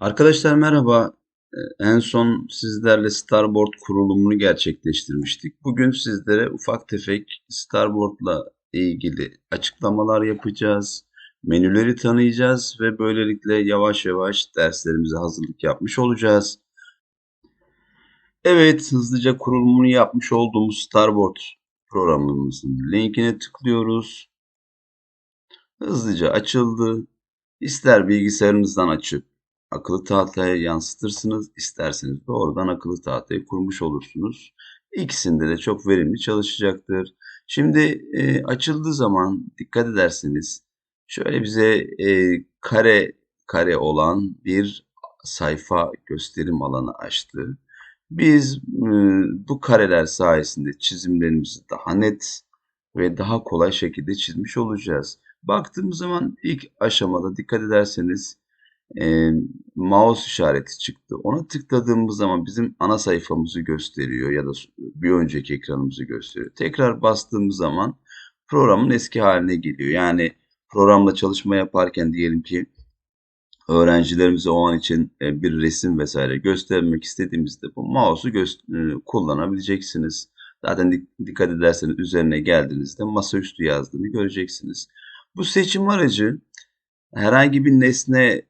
Arkadaşlar merhaba. Ee, En son sizlerle Starboard kurulumunu gerçekleştirmiştik. Bugün sizlere ufak tefek Starboard'la ilgili açıklamalar yapacağız. Menüleri tanıyacağız ve böylelikle yavaş yavaş derslerimize hazırlık yapmış olacağız. Evet, hızlıca kurulumunu yapmış olduğumuz Starboard programımızın linkine tıklıyoruz. Hızlıca açıldı. İster bilgisayarınızdan açıp akıllı tahtaya yansıtırsınız, isterseniz doğrudan akıllı tahtayı kurmuş olursunuz. İkisinde de çok verimli çalışacaktır. Şimdi e, açıldığı zaman dikkat ederseniz şöyle bize e, kare kare olan bir sayfa gösterim alanı açtı. Biz e, bu kareler sayesinde çizimlerimizi daha net ve daha kolay şekilde çizmiş olacağız. Baktığımız zaman ilk aşamada dikkat ederseniz e, mouse işareti çıktı. Ona tıkladığımız zaman bizim ana sayfamızı gösteriyor ya da bir önceki ekranımızı gösteriyor. Tekrar bastığımız zaman programın eski haline geliyor. Yani programla çalışma yaparken diyelim ki öğrencilerimize o an için e, bir resim vesaire göstermek istediğimizde bu mouse'u e, kullanabileceksiniz. Zaten dik- dikkat ederseniz üzerine geldiğinizde masaüstü yazdığını göreceksiniz. Bu seçim aracı herhangi bir nesne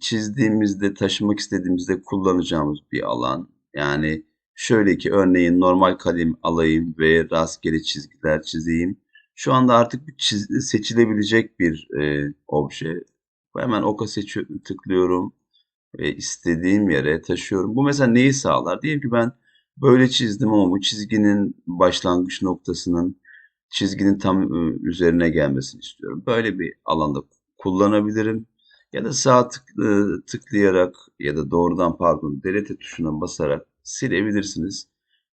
çizdiğimizde, taşımak istediğimizde kullanacağımız bir alan. Yani şöyle ki örneğin normal kalem alayım ve rastgele çizgiler çizeyim. Şu anda artık bir çiz- seçilebilecek bir e, obje. Hemen oka seçi tıklıyorum ve istediğim yere taşıyorum. Bu mesela neyi sağlar? Diyelim ki ben böyle çizdim ama bu çizginin başlangıç noktasının çizginin tam e, üzerine gelmesini istiyorum. Böyle bir alanda kullanabilirim. Ya da sağ tık, e, tıklayarak ya da doğrudan pardon delete tuşuna basarak silebilirsiniz.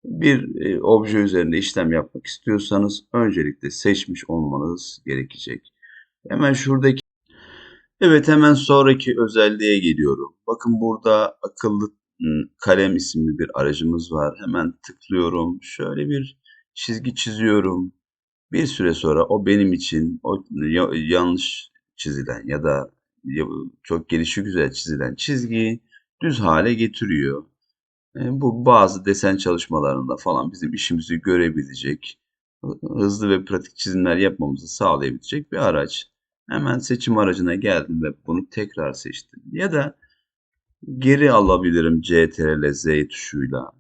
Bir e, obje üzerinde işlem yapmak istiyorsanız öncelikle seçmiş olmanız gerekecek. Hemen şuradaki Evet hemen sonraki özelliğe geliyorum. Bakın burada akıllı ım, kalem isimli bir aracımız var. Hemen tıklıyorum. Şöyle bir çizgi çiziyorum. Bir süre sonra o benim için o ya- yanlış çizilen ya da çok gelişi güzel çizilen çizgiyi düz hale getiriyor. E, bu bazı desen çalışmalarında falan bizim işimizi görebilecek, hı- hızlı ve pratik çizimler yapmamızı sağlayabilecek bir araç. Hemen seçim aracına geldim ve bunu tekrar seçtim. Ya da geri alabilirim CTRL Z tuşuyla.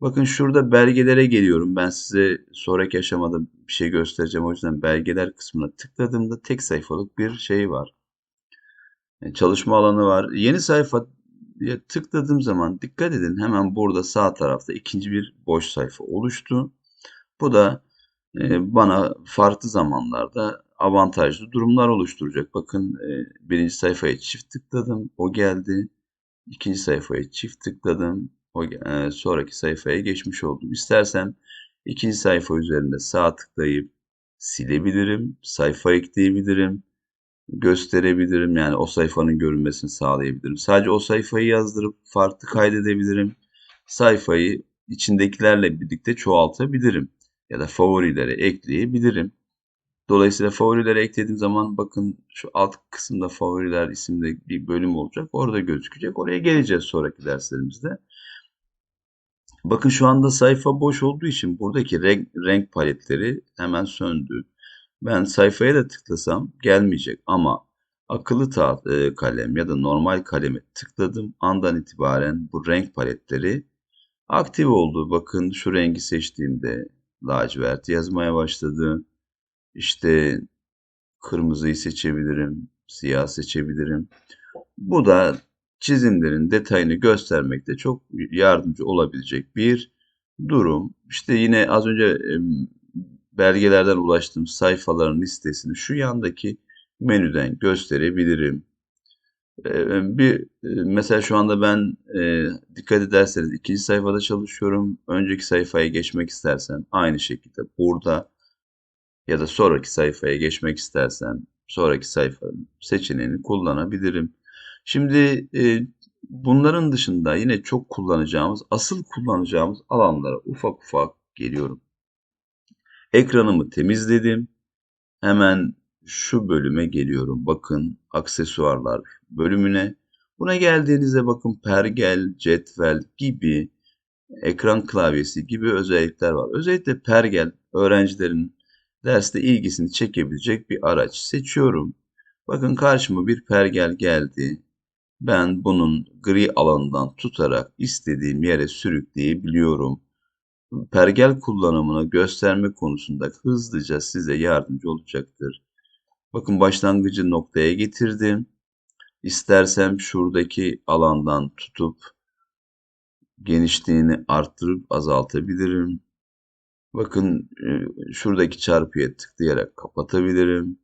Bakın şurada belgelere geliyorum. Ben size sonraki aşamada bir şey göstereceğim. O yüzden belgeler kısmına tıkladığımda tek sayfalık bir şey var. Yani çalışma alanı var. Yeni sayfa tıkladığım zaman dikkat edin hemen burada sağ tarafta ikinci bir boş sayfa oluştu. Bu da e, bana farklı zamanlarda avantajlı durumlar oluşturacak. Bakın e, birinci sayfaya çift tıkladım. O geldi. İkinci sayfaya çift tıkladım. O, e, sonraki sayfaya geçmiş oldum. İstersem ikinci sayfa üzerinde sağ tıklayıp silebilirim. Sayfa ekleyebilirim. Gösterebilirim. Yani o sayfanın görünmesini sağlayabilirim. Sadece o sayfayı yazdırıp farklı kaydedebilirim. Sayfayı içindekilerle birlikte çoğaltabilirim. Ya da favorilere ekleyebilirim. Dolayısıyla favorileri eklediğim zaman bakın şu alt kısımda favoriler isimli bir bölüm olacak. Orada gözükecek. Oraya geleceğiz sonraki derslerimizde. Bakın şu anda sayfa boş olduğu için buradaki renk, renk paletleri hemen söndü. Ben sayfaya da tıklasam gelmeyecek ama akıllı ta- e, kalem ya da normal kaleme tıkladım andan itibaren bu renk paletleri aktif oldu. Bakın şu rengi seçtiğimde lacivert yazmaya başladı. İşte kırmızıyı seçebilirim, siyah seçebilirim. Bu da çizimlerin detayını göstermekte çok yardımcı olabilecek bir durum. İşte yine az önce belgelerden ulaştığım sayfaların listesini şu yandaki menüden gösterebilirim. Ee, bir e, mesela şu anda ben e, dikkat ederseniz ikinci sayfada çalışıyorum. Önceki sayfaya geçmek istersem aynı şekilde burada ya da sonraki sayfaya geçmek istersem sonraki sayfa seçeneğini kullanabilirim. Şimdi e, bunların dışında yine çok kullanacağımız, asıl kullanacağımız alanlara ufak ufak geliyorum. Ekranımı temizledim. Hemen şu bölüme geliyorum. Bakın aksesuarlar bölümüne. Buna geldiğinizde bakın pergel, cetvel gibi ekran klavyesi gibi özellikler var. Özellikle pergel öğrencilerin derste ilgisini çekebilecek bir araç seçiyorum. Bakın karşıma bir pergel geldi. Ben bunun gri alanından tutarak istediğim yere sürükleyebiliyorum. Pergel kullanımını gösterme konusunda hızlıca size yardımcı olacaktır. Bakın başlangıcı noktaya getirdim. İstersem şuradaki alandan tutup genişliğini arttırıp azaltabilirim. Bakın e, şuradaki çarpıya tıklayarak kapatabilirim.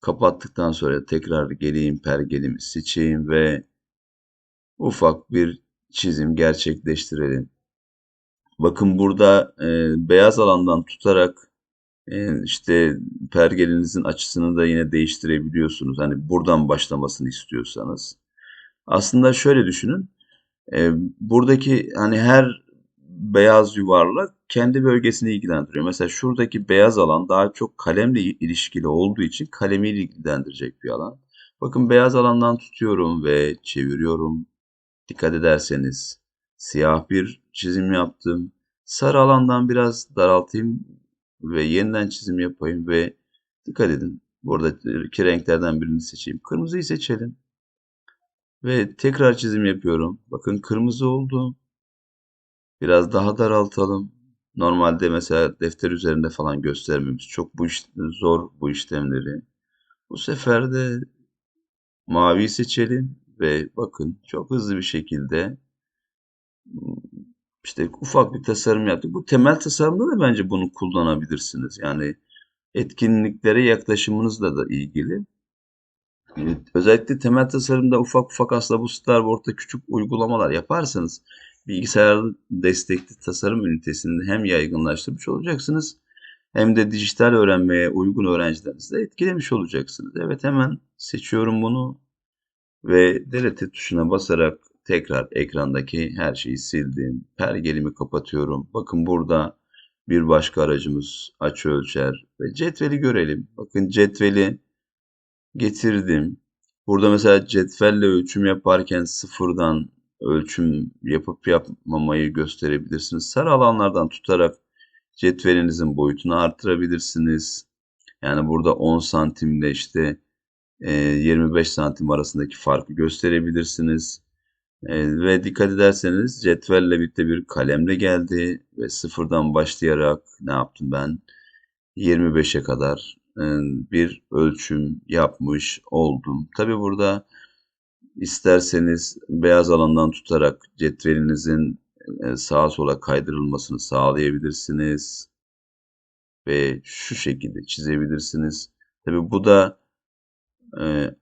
Kapattıktan sonra tekrar geleyim pergelimi seçeyim ve ufak bir çizim gerçekleştirelim. Bakın burada e, beyaz alandan tutarak e, işte pergelinizin açısını da yine değiştirebiliyorsunuz. Hani buradan başlamasını istiyorsanız. Aslında şöyle düşünün. E, buradaki hani her beyaz yuvarlak kendi bölgesini ilgilendiriyor. Mesela şuradaki beyaz alan daha çok kalemle ilişkili olduğu için kalemi ilgilendirecek bir alan. Bakın beyaz alandan tutuyorum ve çeviriyorum. Dikkat ederseniz siyah bir çizim yaptım. Sarı alandan biraz daraltayım ve yeniden çizim yapayım ve dikkat edin. Buradaki renklerden birini seçeyim. Kırmızıyı seçelim. Ve tekrar çizim yapıyorum. Bakın kırmızı oldu. Biraz daha daraltalım. Normalde mesela defter üzerinde falan göstermemiz çok bu iş, zor bu işlemleri. Bu sefer de mavi seçelim ve bakın çok hızlı bir şekilde işte ufak bir tasarım yaptık. Bu temel tasarımda da bence bunu kullanabilirsiniz. Yani etkinliklere yaklaşımınızla da ilgili. Özellikle temel tasarımda ufak ufak aslında bu Starboard'da küçük uygulamalar yaparsanız bilgisayar destekli tasarım ünitesini hem yaygınlaştırmış olacaksınız hem de dijital öğrenmeye uygun öğrencilerinizi de etkilemiş olacaksınız. Evet hemen seçiyorum bunu ve delete tuşuna basarak tekrar ekrandaki her şeyi sildim. Pergelimi kapatıyorum. Bakın burada bir başka aracımız açı ölçer ve cetveli görelim. Bakın cetveli getirdim. Burada mesela cetvelle ölçüm yaparken sıfırdan ölçüm yapıp yapmamayı gösterebilirsiniz. Sarı alanlardan tutarak cetvelinizin boyutunu artırabilirsiniz. Yani burada 10 santimle işte 25 santim arasındaki farkı gösterebilirsiniz. Ve dikkat ederseniz cetvelle birlikte bir kalemle geldi ve sıfırdan başlayarak ne yaptım ben? 25'e kadar bir ölçüm yapmış oldum. Tabi burada isterseniz beyaz alandan tutarak cetvelinizin sağa sola kaydırılmasını sağlayabilirsiniz. Ve şu şekilde çizebilirsiniz. Tabi bu da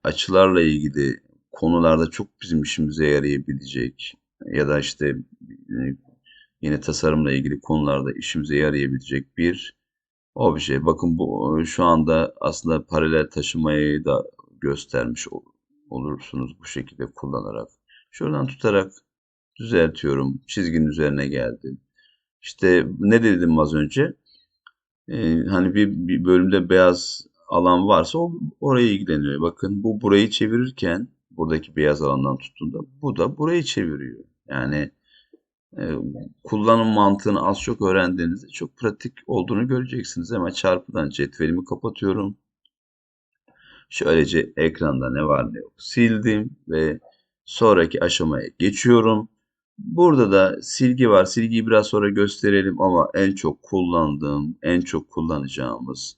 açılarla ilgili konularda çok bizim işimize yarayabilecek ya da işte yine tasarımla ilgili konularda işimize yarayabilecek bir obje. Bakın bu şu anda aslında paralel taşımayı da göstermiş olursunuz bu şekilde kullanarak. Şuradan tutarak düzeltiyorum. Çizginin üzerine geldim. İşte ne dedim az önce? Ee, hani bir, bir bölümde beyaz alan varsa o oraya ilgileniyor. Bakın bu burayı çevirirken buradaki beyaz alandan tuttuğunda bu da burayı çeviriyor. Yani e, kullanım mantığını az çok öğrendiğinizde çok pratik olduğunu göreceksiniz. Hemen çarpıdan cetvelimi kapatıyorum. Şöylece ekranda ne var ne yok sildim ve sonraki aşamaya geçiyorum. Burada da silgi var. Silgiyi biraz sonra gösterelim ama en çok kullandığım, en çok kullanacağımız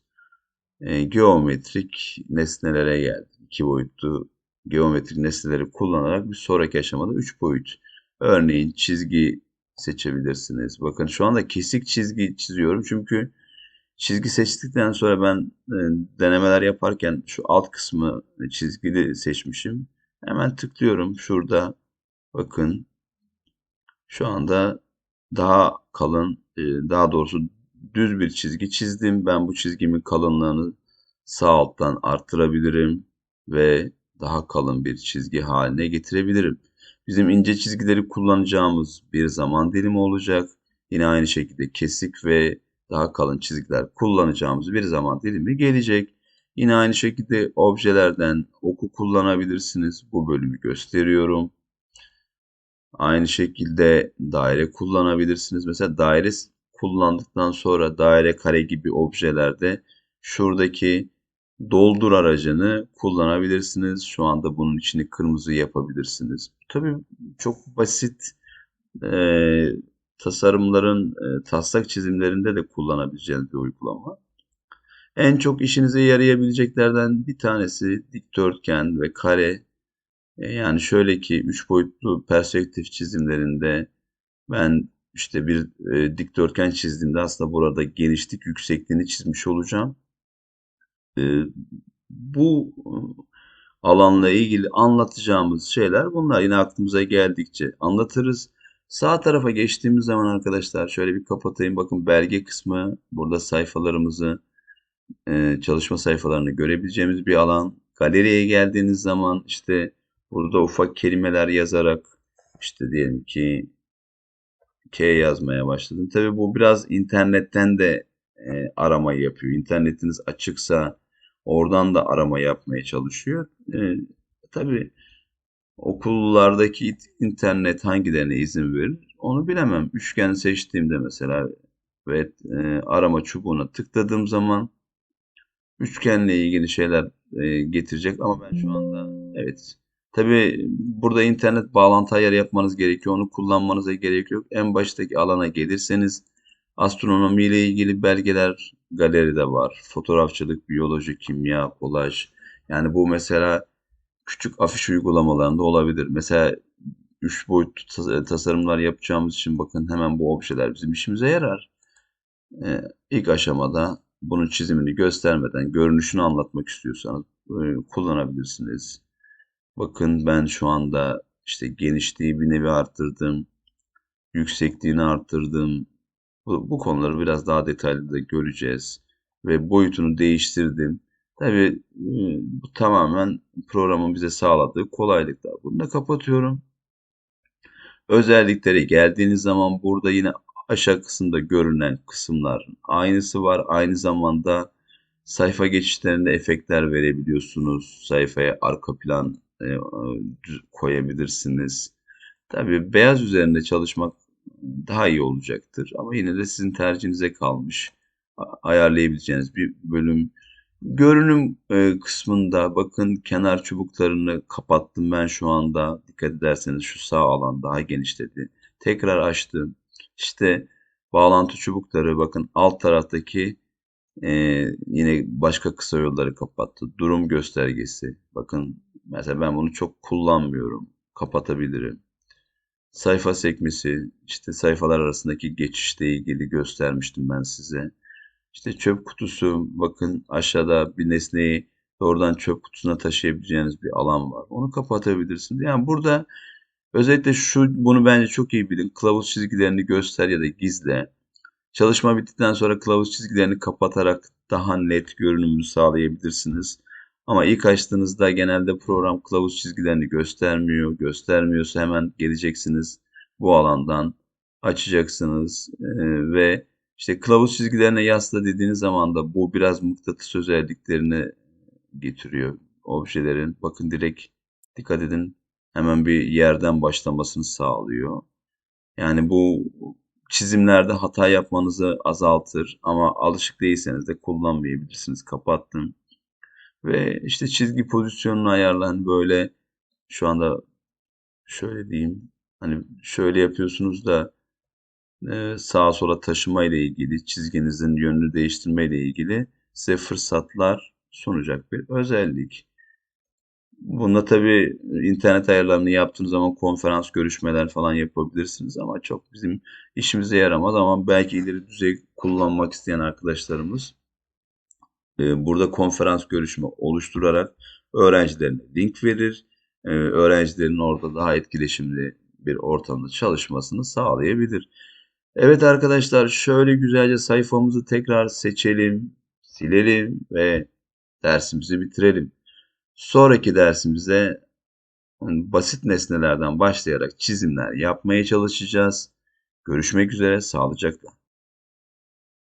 e, geometrik nesnelere geldi. İki boyutlu geometrik nesneleri kullanarak bir sonraki aşamada 3 boyut. Örneğin çizgi seçebilirsiniz. Bakın şu anda kesik çizgi çiziyorum çünkü çizgi seçtikten sonra ben e, denemeler yaparken şu alt kısmı çizgili seçmişim. Hemen tıklıyorum şurada. Bakın şu anda daha kalın, e, daha doğrusu düz bir çizgi çizdim. Ben bu çizgimin kalınlığını sağ alttan arttırabilirim ve daha kalın bir çizgi haline getirebilirim. Bizim ince çizgileri kullanacağımız bir zaman dilimi olacak. Yine aynı şekilde kesik ve daha kalın çizgiler kullanacağımız bir zaman dilimi gelecek. Yine aynı şekilde objelerden oku kullanabilirsiniz. Bu bölümü gösteriyorum. Aynı şekilde daire kullanabilirsiniz. Mesela daire kullandıktan sonra daire kare gibi objelerde şuradaki doldur aracını kullanabilirsiniz. Şu anda bunun içini kırmızı yapabilirsiniz. Tabii çok basit e, tasarımların e, taslak çizimlerinde de kullanabileceğiniz bir uygulama. En çok işinize yarayabileceklerden bir tanesi dikdörtgen ve kare. E, yani şöyle ki üç boyutlu perspektif çizimlerinde ben işte bir e, dikdörtgen çizdiğimde aslında burada genişlik yüksekliğini çizmiş olacağım. E, bu alanla ilgili anlatacağımız şeyler bunlar. Yine aklımıza geldikçe anlatırız. Sağ tarafa geçtiğimiz zaman arkadaşlar şöyle bir kapatayım. Bakın belge kısmı burada sayfalarımızı e, çalışma sayfalarını görebileceğimiz bir alan. Galeriye geldiğiniz zaman işte burada ufak kelimeler yazarak işte diyelim ki K yazmaya başladım. Tabii bu biraz internetten de e, aramayı yapıyor. İnternetiniz açıksa oradan da arama yapmaya çalışıyor. E, tabii okullardaki internet hangilerine izin verir onu bilemem. Üçgen seçtiğimde mesela ve e, arama çubuğuna tıkladığım zaman üçgenle ilgili şeyler e, getirecek ama ben şu anda evet tabi burada internet bağlantı ayarı yapmanız gerekiyor onu kullanmanıza gerek yok en baştaki alana gelirseniz astronomi ile ilgili belgeler galeride var fotoğrafçılık biyoloji kimya kolaj yani bu mesela küçük afiş uygulamalarında olabilir mesela 3 boyutlu tasarımlar yapacağımız için bakın hemen bu objeler bizim işimize yarar. Ee, ilk aşamada bunun çizimini göstermeden görünüşünü anlatmak istiyorsanız e, kullanabilirsiniz. Bakın ben şu anda işte genişliği bir nevi arttırdım. Yüksekliğini arttırdım. Bu, bu konuları biraz daha detaylı da göreceğiz. Ve boyutunu değiştirdim. Tabii e, bu tamamen programın bize sağladığı kolaylıklar. Bunu da kapatıyorum. Özelliklere geldiğiniz zaman burada yine aşağı kısımda görünen kısımlar aynısı var. Aynı zamanda sayfa geçişlerinde efektler verebiliyorsunuz. Sayfaya arka plan e, koyabilirsiniz. Tabii beyaz üzerinde çalışmak daha iyi olacaktır. Ama yine de sizin tercihinize kalmış. Ayarlayabileceğiniz bir bölüm. Görünüm e, kısmında bakın kenar çubuklarını kapattım ben şu anda. Dikkat ederseniz şu sağ alan daha genişledi. Tekrar açtım. İşte bağlantı çubukları bakın alt taraftaki e, yine başka kısa yolları kapattı. Durum göstergesi. Bakın mesela ben bunu çok kullanmıyorum. Kapatabilirim. Sayfa sekmesi, işte sayfalar arasındaki geçişle ilgili göstermiştim ben size. İşte çöp kutusu, bakın aşağıda bir nesneyi doğrudan çöp kutusuna taşıyabileceğiniz bir alan var. Onu kapatabilirsiniz. Yani burada özellikle şu bunu bence çok iyi bilin. Kılavuz çizgilerini göster ya da gizle. Çalışma bittikten sonra kılavuz çizgilerini kapatarak daha net görünümünü sağlayabilirsiniz. Ama ilk açtığınızda genelde program kılavuz çizgilerini göstermiyor. Göstermiyorsa hemen geleceksiniz bu alandan açacaksınız ee, ve işte kılavuz çizgilerine yasla dediğiniz zaman da bu biraz mıknatıs özelliklerini getiriyor objelerin. Bakın direkt dikkat edin hemen bir yerden başlamasını sağlıyor. Yani bu çizimlerde hata yapmanızı azaltır ama alışık değilseniz de kullanmayabilirsiniz. Kapattım. Ve işte çizgi pozisyonunu ayarlan böyle şu anda şöyle diyeyim hani şöyle yapıyorsunuz da sağa sola taşıma ile ilgili, çizginizin yönünü değiştirme ile ilgili size fırsatlar sunacak bir özellik. Bunda tabii internet ayarlarını yaptığınız zaman konferans görüşmeler falan yapabilirsiniz ama çok bizim işimize yaramaz ama belki ileri düzey kullanmak isteyen arkadaşlarımız burada konferans görüşme oluşturarak öğrencilerine link verir. Öğrencilerin orada daha etkileşimli bir ortamda çalışmasını sağlayabilir. Evet arkadaşlar şöyle güzelce sayfamızı tekrar seçelim, silelim ve dersimizi bitirelim. Sonraki dersimizde basit nesnelerden başlayarak çizimler yapmaya çalışacağız. Görüşmek üzere, sağlıcakla.